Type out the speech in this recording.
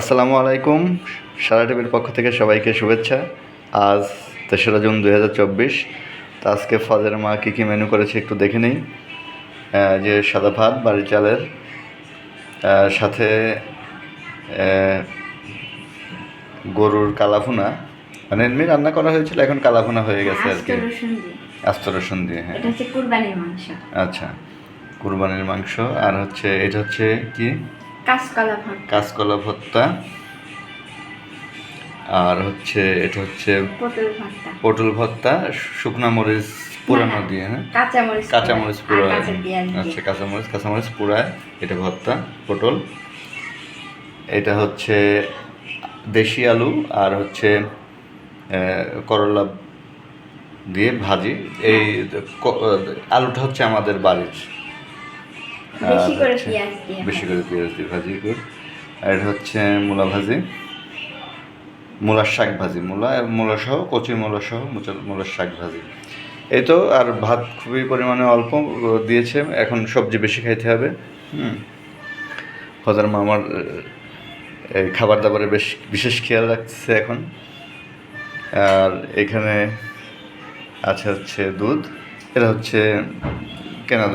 আসসালামু আলাইকুম সারা টিভির পক্ষ থেকে সবাইকে শুভেচ্ছা। আজ তেসরা জুন দুই হাজার চব্বিশ। তো আজকে ফাদের মা কী কী মেনু করেছে একটু দেখে নিই। যে সাদা ভাত বাড়ির চালের সাথে গরুর কালাভুনা মানে এমনি রান্না করা হয়েছিল এখন কালাভুনা হয়ে গেছে আর কি। আস্ত রসুন দিয়ে। হ্যাঁ। আচ্ছা কুরবানির মাংস। আর হচ্ছে এটা হচ্ছে কি? কাঁচকলা ভর্তা। আর হচ্ছে এটা হচ্ছে পটল ভর্তা। পটল ভর্তা শুকনা মরিচ পুরানো দিয়ে হ্যাঁ? কাঁচামরিচ কাঁচামরিচ দিয়ে। আচ্ছা কাঁচামরিচ কাঁচামরিচ পুরায় এটা ভর্তা পটল। এটা হচ্ছে দেশি আলু আর হচ্ছে করলা দিয়ে ভাজি। এই আলুটা হচ্ছে আমাদের বাড়ির বেশি করে পেঁয়াজ দিয়ে ভাজি। করি আর এটা হচ্ছে মূলা ভাজি। মূলার শাক ভাজি মূলা মূলা সহ কচি মূলা সহ মূলার শাক ভাজি। এই তো আর ভাত খুবই পরিমাণে অল্প দিয়েছে এখন সবজি বেশি খাইতে হবে হুম। হজার মা আমার এই খাবার দাবারে বেশ বিশেষ খেয়াল রাখছে এখন। আর এখানে আছে হচ্ছে দুধ এটা হচ্ছে কেনা